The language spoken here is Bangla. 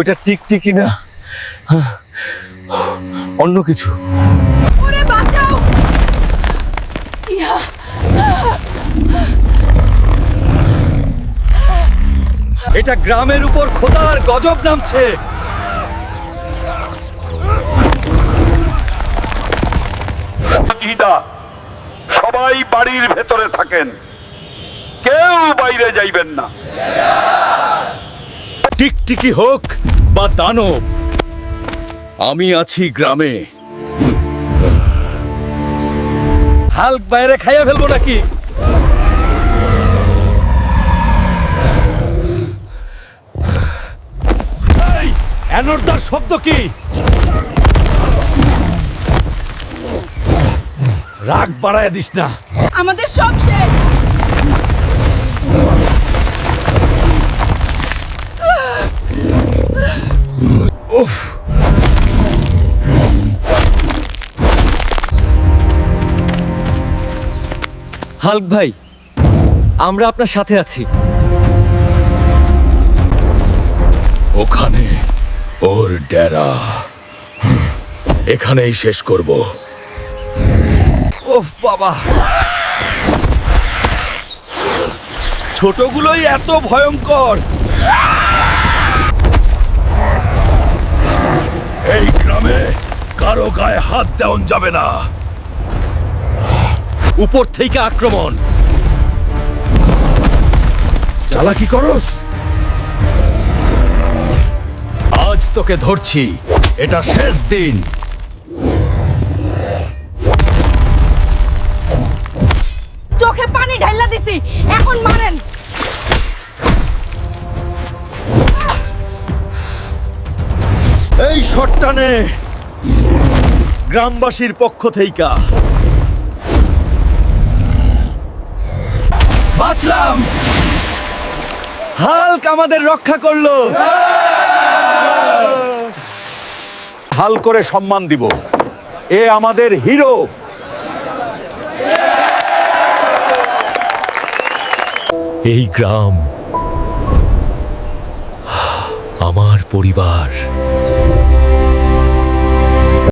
ওইটা টিকটিকি না। অন্য কিছু। ওরে বাঁচাও! ইয়া। এটা গ্রামের উপর খোদার গজব নামছে। সবাই বাড়ির ভেতরে থাকেন। কেউ বাইরে যাইবেন না। টিকটিকি হোক বা দানব। আমি আছি গ্রামে। হাল্ক বাইরে খাইয়া ফেলব নাকি? অ্যানোর্দার শব্দ কি? রাগ বাড়ায় দিস না। আমাদের সব শেষ। হাল্ক ভাই আমরা আপনার সাথে আছি। ওখানে ওর ডেরা। এখানেই শেষ করব। ওফ বাবা। ছোটগুলোই এত ভয়ঙ্কর। কারও গায়ে হাত দেওয়ান যাবে না। উপর থেকে আক্রমণ। চালাকি করস? আজ তোকে ধরছি। এটা শেষ দিন। চোখে পানি ঢাইলা দিছি। এখন মারেন। এই শটটানে। গ্রামবাসীর পক্ষ থেইকা। বাঁচলাম। হাল্ক আমাদের রক্ষা করল। হাল করে সম্মান দিব। এ আমাদের হিরো। এই গ্রাম আমার পরিবার।